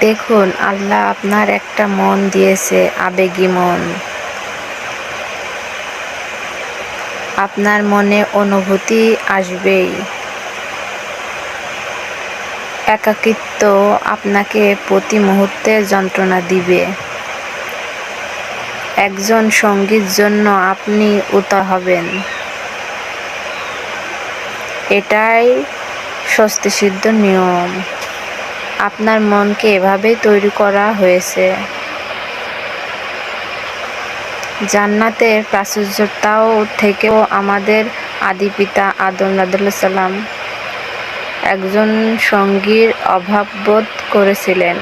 দেখুন, আল্লাহ আপনার একটা মন দিয়েছে, আবেগী মন। আপনার মনে অনুভূতি আসবেই। একাকিত্ব আপনাকে প্রতি মুহূর্তে যন্ত্রণা দিবে। একজন সঙ্গীর জন্য আপনি উতা হবেন। এটাই স্বস্তিসিদ্ধ নিয়ম। আপনার মনকে এভাবেই তৈরি করা হয়েছে। জান্নাতের প্রাচুর্যতাও থেকেও আমাদের আদি পিতা আদম সালাম একজন সঙ্গীর অভাব বোধ করেছিলেন।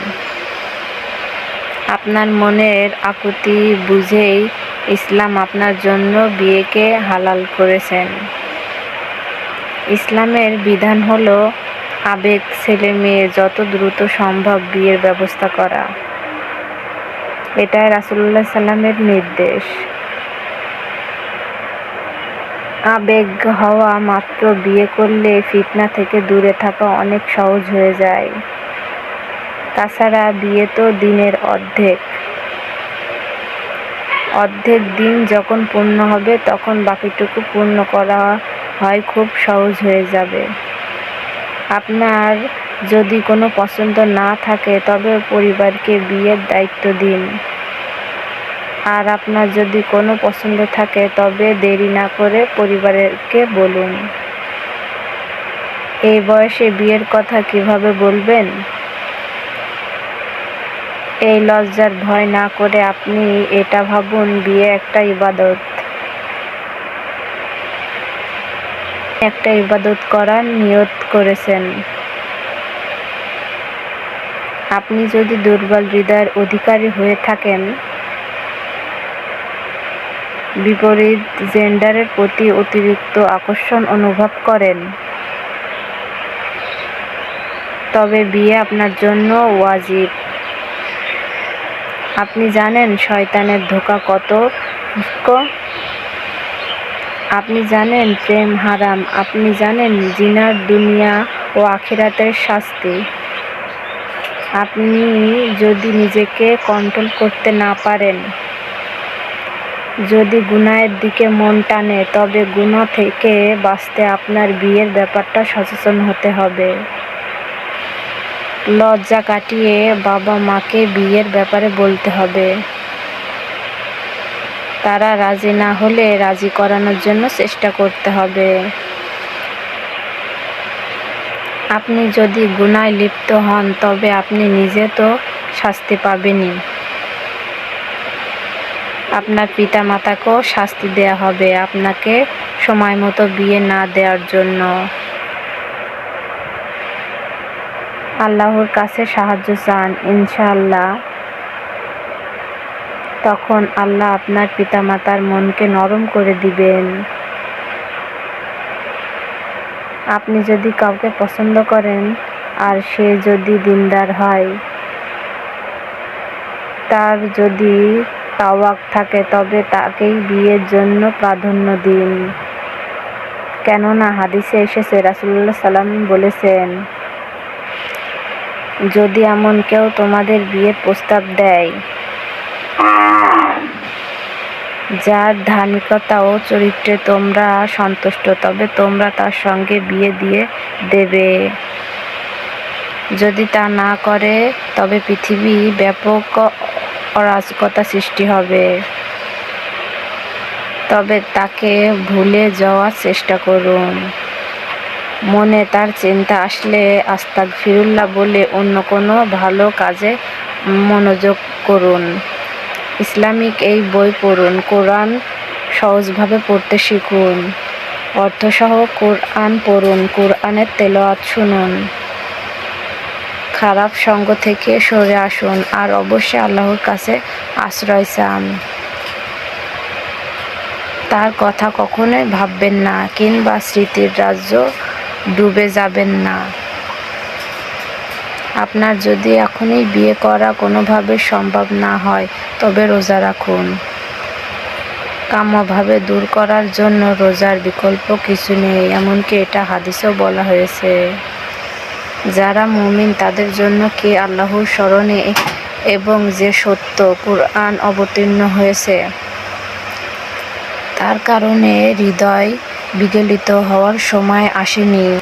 আপনার মনের আকুতি বুঝেই ইসলাম আপনার জন্য বিয়েকে হালাল করেছেন। ইসলামের বিধান হলো আবেগ ছেলে মেয়ে যত দ্রুত সম্ভব বিয়ের ব্যবস্থা করা। এটাই রাসুল্লাহ সাল্লামের নির্দেশ। আবেগ হওয়া মাত্র বিয়ে করলে ফিতনা থেকে দূরে থাকা অনেক সহজ হয়ে যায়। তাছাড়া বিয়ে তো দিনের অর্ধেক। অর্ধেক দিন যখন পূর্ণ হবে, তখন বাকিটুকু পূর্ণ করা হয় খুব সহজ হয়ে যাবে। আপনার যদি কোনো পছন্দ না থাকে, তবে পরিবারকে বিয়ের দায়িত্ব দিন। আর আপনার যদি কোনো পছন্দ থাকে, তবে দেরি না করে পরিবারকে বলুন। এই বয়সে বিয়ের কথা কীভাবে বলবেন? এই লজ্জার ভয় না করে আপনি এটা ভাবুন, বিয়ে একটা ইবাদত। একটা ইবাদত করার নিয়ত করেছেন। আপনি যদি দুর্বল হৃদয়ের অধিকারী হয়ে থাকেন, বিপরীত জেন্ডারের প্রতি অতিরিক্ত আকর্ষণ অনুভব করেন। তবে বিয়ে আপনার জন্য ওয়াজিব। আপনি জানেন, শয়তানের ধোকা কত আপনি জানেন প্রেম হারাম, আপনি জানেন জিনার দুনিয়া ও আখিরাতের শাস্তি। আপনি যদি নিজেকে কন্ট্রোল করতে না পারেন, যদি গুনায়ের দিকে মন টানে, তবে গুণা থেকে বাঁচতে আপনার বিয়ের ব্যাপারটা সচেতন হতে হবে। লজ্জা কাটিয়ে বাবা মাকে বিয়ের ব্যাপারে বলতে হবে। তারা রাজি না হলে রাজি করানোর জন্য চেষ্টা করতে হবে। আপনি যদি গুনায় লিপ্ত হন, তবে আপনি নিজে তো শাস্তি পাবেনই। আপনার পিতা মাতাকেও শাস্তি দেয়া হবে, আপনাকে সময় মতো বিয়ে না দেওয়ার জন্য। আল্লাহর কাছে সাহায্য চান, ইনশাআল্লাহ। তখন আল্লাহ আপনার পিতামাতার মনকে নরম করে দিবেন। আপনি যদি কাউকে পছন্দ করেন, আর সে যদি দিনদার হয়, তার যদি তাওয়াক থাকে, তবে তাকেই বিয়ের জন্য প্রাধান্য দিন। কেননা হাদিসে এসেছে রাসুল্লাহ সাল্লাম বলেছেন, যদি এমন কেউ তোমাদের বিয়ের প্রস্তাব দেয় যার ধার্মিকতা ও চরিত্রে তোমরা সন্তুষ্ট, তবে তোমরা তার সঙ্গে বিয়ে দিয়ে দেবে। যদি তা না করে, তবে পৃথিবী ব্যাপক অরাজকতা সৃষ্টি হবে। তবে তাকে ভুলে যাওয়ার চেষ্টা করুন। মনে তার চিন্তা আসলে আস্তাক ফিরুল্লাহ বলে অন্য কোনো ভালো কাজে মনোযোগ করুন। ইসলামিক এই বই পড়ুন। কোরআন সহজভাবে পড়তে শিখুন। অর্থসহ কোরআন পড়ুন, কোরআনের তেলোয়াত শুনুন। খারাপ সঙ্গ থেকে সরে আসুন আর অবশ্যই আল্লাহর কাছে আশ্রয় চান। তার কথা কখনোই ভাববেন না কিংবা স্মৃতির রাজ্য ডুবে যাবেন না। আপনার যদি এখনই বিয়ে করা কোনোভাবে সম্ভব না হয়, তবে রোজা রাখুন। কাম্যভাবে দূর করার জন্য রোজার বিকল্প কিছু নেই, এমনকি এটা হাদিসেও বলা হয়েছে। যারা মুমিন, তাদের জন্য কি আল্লাহর স্মরণে এবং যে সত্য কুরআন অবতীর্ণ হয়েছে? তার কারণে হৃদয় বিগলিত হওয়ার সময় আসেনি।